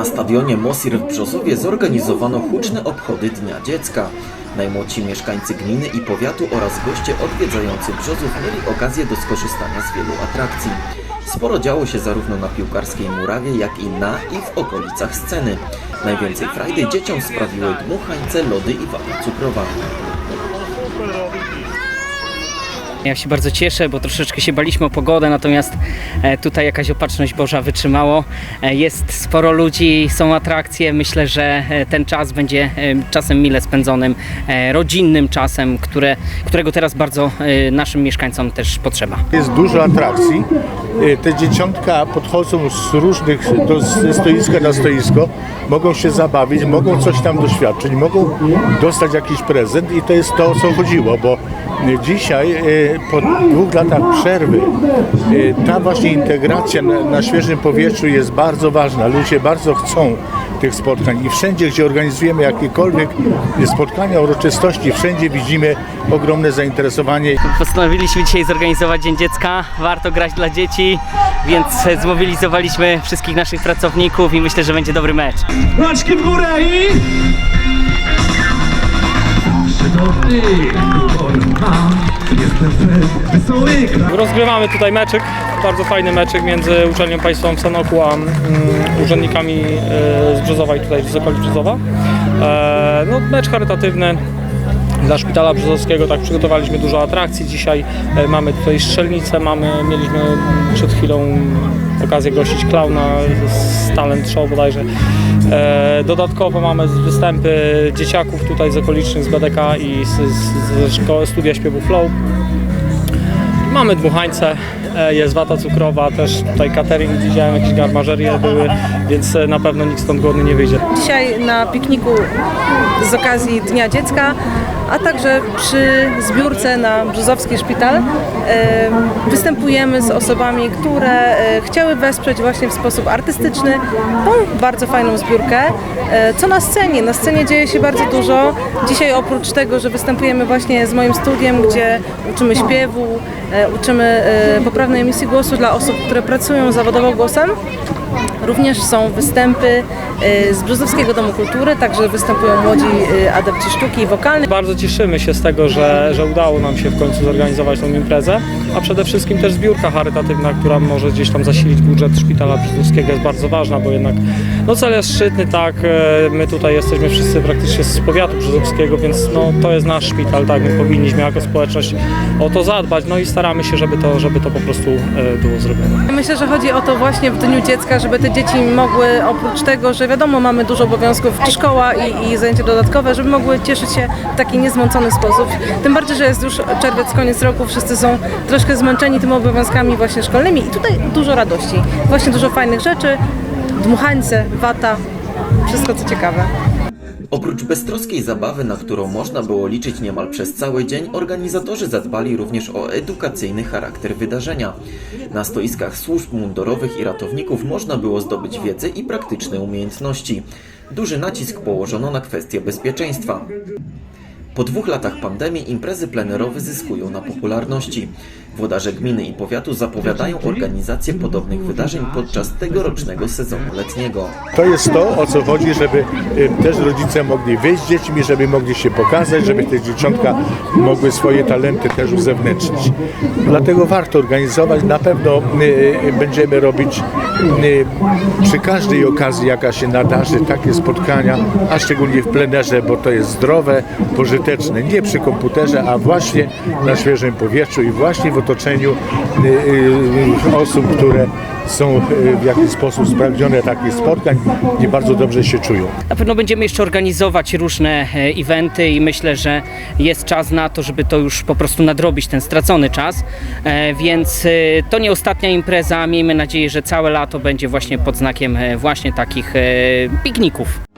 Na stadionie Mosir w Brzozowie zorganizowano huczne obchody Dnia Dziecka. Najmłodsi mieszkańcy gminy i powiatu oraz goście odwiedzający Brzozów mieli okazję do skorzystania z wielu atrakcji. Sporo działo się zarówno na piłkarskiej murawie, jak i na i w okolicach sceny. Najwięcej frajdy dzieciom sprawiły dmuchańce, lody i wata cukrowa. Ja się bardzo cieszę, bo troszeczkę się baliśmy o pogodę, natomiast e, tutaj jakaś opatrzność Boża wytrzymało. E, Jest sporo ludzi, są atrakcje. Myślę, że e, ten czas będzie czasem mile spędzonym, rodzinnym czasem, które, którego teraz bardzo naszym mieszkańcom też potrzeba. Jest dużo atrakcji. Te dzieciątka podchodzą z różnych, do, ze stoiska na stoisko, mogą się zabawić, mogą coś tam doświadczyć, mogą dostać jakiś prezent i to jest to, o co chodziło, bo dzisiaj po dwóch latach przerwy y, ta właśnie integracja na, na świeżym powietrzu jest bardzo ważna. Ludzie bardzo chcą tych spotkań i wszędzie, gdzie organizujemy jakiekolwiek spotkania, uroczystości, wszędzie widzimy ogromne zainteresowanie. Postanowiliśmy dzisiaj zorganizować Dzień Dziecka. Warto grać dla dzieci, więc zmobilizowaliśmy wszystkich naszych pracowników i myślę, że będzie dobry mecz. Rączki w górę i... Rozgrywamy tutaj meczyk, bardzo fajny meczyk między uczelnią państwową w Sanoku a mm, urzędnikami e, z Brzozowa i tutaj z okolic Brzozowa. E, no, mecz charytatywny dla Szpitala Brzozowskiego, tak przygotowaliśmy dużo atrakcji. Dzisiaj e, mamy tutaj strzelnicę, mamy, mieliśmy przed chwilą okazję gościć klauna z talent show bodajże. E, dodatkowo mamy występy dzieciaków tutaj z okolicznych, z BDK i z, studia śpiewu Flow. Mamy dmuchańce, e, jest wata cukrowa, też tutaj catering, widziałem jakieś garmażerie były, więc na pewno nikt stąd głodny nie wyjdzie. Dzisiaj na pikniku z okazji Dnia Dziecka, a także przy zbiórce na Brzozowski Szpital występujemy z osobami, które e, chciały wesprzeć właśnie w sposób artystyczny tą bardzo fajną zbiórkę. E, Co na scenie? Na scenie dzieje się bardzo dużo. Dzisiaj oprócz tego, że występujemy właśnie z moim studiem, gdzie uczymy śpiewu, e, uczymy poprawnej emisji głosu dla osób, które pracują zawodowo głosem, Również są występy e, z Brzozowskiego Domu Kultury, także występują młodzi e, adepci sztuki wokalnej. Bardzo cieszymy się z tego, że, że udało nam się w końcu zorganizować tą imprezę, a przede wszystkim też zbiórka charytatywna, która może gdzieś tam zasilić budżet Szpitala Brzozowskiego jest bardzo ważna, bo jednak no cel jest szczytny, tak, e, my tutaj jesteśmy wszyscy praktycznie z powiatu brzozowskiego, więc no to jest nasz szpital, tak, my powinniśmy jako społeczność o to zadbać, no i staramy się, żeby to, żeby to po prostu e, było zrobione. Myślę, że chodzi o to właśnie w Dniu Dziecka, żeby te dzieci mogły oprócz tego, że wiadomo mamy dużo obowiązków, szkoła i, i zajęcia dodatkowe, żeby mogły cieszyć się w taki niezmącony sposób. Tym bardziej, że jest już czerwiec, koniec roku, wszyscy są troszkę zmęczeni tymi obowiązkami właśnie szkolnymi i tutaj dużo radości, właśnie dużo fajnych rzeczy, dmuchańce, wata, wszystko co ciekawe. Oprócz beztroskiej zabawy, na którą można było liczyć niemal przez cały dzień, organizatorzy zadbali również o edukacyjny charakter wydarzenia. Na stoiskach służb mundurowych i ratowników można było zdobyć wiedzę i praktyczne umiejętności. Duży nacisk położono na kwestię bezpieczeństwa. Po dwóch latach pandemii imprezy plenerowe zyskują na popularności. Włodarze gminy i powiatu zapowiadają organizację podobnych wydarzeń podczas tegorocznego sezonu letniego. To jest to, o co chodzi, żeby y, też rodzice mogli wyjść z dziećmi, żeby mogli się pokazać, żeby te dzieciątka mogły swoje talenty też uzewnętrznić. Dlatego warto organizować. Na pewno y, y, będziemy robić przy każdej okazji, jaka się nadarzy, takie spotkania, a szczególnie w plenerze, bo to jest zdrowe, pożyteczne. Nie przy komputerze, a właśnie na świeżym powietrzu i właśnie w otoczeniu y, y, osób, które są y, w jakiś sposób spragnione takich spotkań i bardzo dobrze się czują. Na pewno będziemy jeszcze organizować różne e, eventy i myślę, że jest czas na to, żeby to już po prostu nadrobić ten stracony czas. E, Więc e, to nie ostatnia impreza. Miejmy nadzieję, że całe lato będzie właśnie pod znakiem właśnie takich pikników.